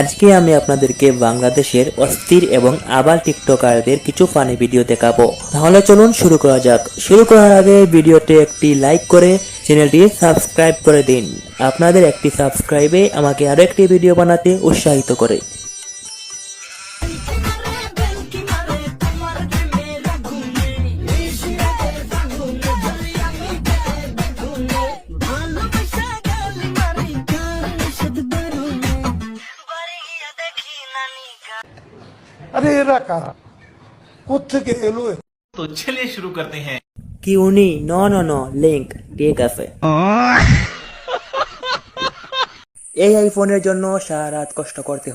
আজকে আমি আপনাদেরকে বাংলাদেশের অস্থির এবং আবার টিকটকারদের কিছু ফানি ভিডিও দেখাবো। তাহলে চলুন শুরু করা যাক। শুরু করার আগে ভিডিওতে একটি লাইক করে চ্যানেলটি সাবস্ক্রাইব করে দিন। আপনাদের একটি সাবস্ক্রাইবে আমাকে আরও একটি ভিডিও বানাতে উৎসাহিত করে। জন্য সারা রাত কষ্ট করতে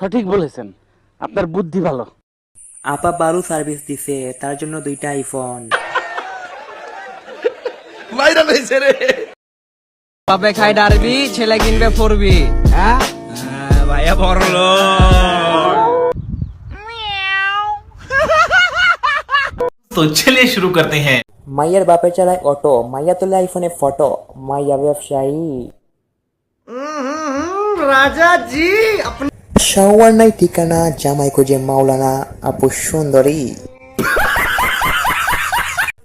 সঠিক বলেছেন। আপনার বুদ্ধি ভালো। আপা বারু সার্ভিস দিছে তার জন্য দুইটা আইফোন ভাইরাল রে। খাই ডারবি ছেলে কিনবে ফোরবি হ্যাঁ? ভাইয়া বড়ল তো চলে শুরু করতে হ্যাঁ। মাইয়ার বাপে চালায় অটো মাইয়া তোলে আইফোনে ফটো মাইয়া ব্যবসায়ী। রাজা জি আপনি সাওয়ার নাই ঠিকানা জামাই খুঁজে মাওলানা আপু সুন্দরী।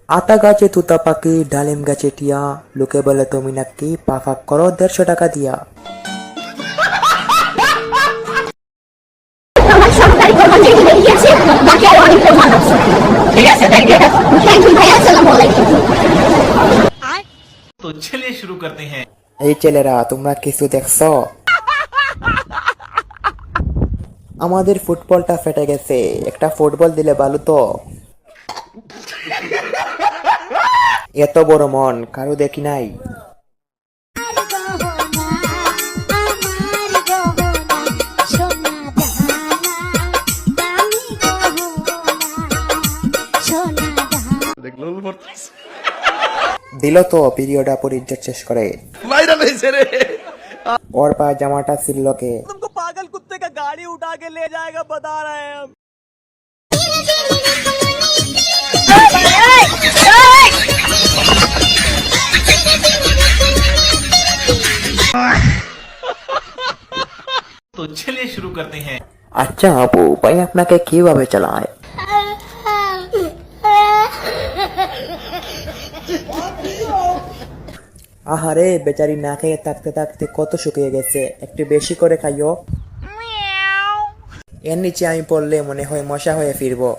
আতা গাছে তুতা পাখি ডালিম গাছে টিয়া লোকে বলে তুমি নাকি পাফা করো দেড়শো টাকা দিয়া। তো চলে শুরু করতে এই ছেলেরা, তোমরা কিছু দেখছ? আমাদের ফুটবলটা ফেটে গেছে। একটা ফুটবল দিলে ভালো তো। এত বড় মন, কারও দেখি নাই। দিল তো পিরিয়ডা পরিজ্জত শেষ করে ওর পা জামাটা ছিল কে तुमको पागल कुत्ते का गाड़ी उठा के ले जाएगा बता रहे हैं हम तो चलिए शुरू करते हैं আচ্ছা আপু ভাই আপনাকে কিভাবে চালায় আহারে বেচারি না খেয়ে থাকতে থাকতে কত শুকিয়ে গেছে। একটু বেশি করে খাইও এর নিচে আমি পড়লে মনে হয় মশা হয়ে ফিরবো।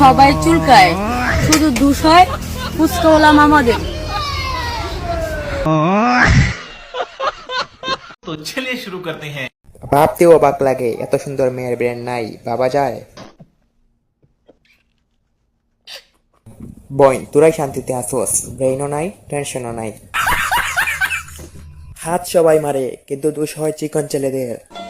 সবাই চুলকায়। শুধু দুশয় ফুচকা আমাদের তো চলিয়ে শুরু করতে হ্যাঁ। ভাবতেও অবাক লাগে এত সুন্দর মেয়ের ব্র্যান্ড নাই। বাবা যায়। বইন তোরাই শান্তিতে আসোস। ব্রেইনও নাই, টেনশনও নাই। হাত সবাই মারে, কিন্তু দোষ হয় চিকন ছেলেদের।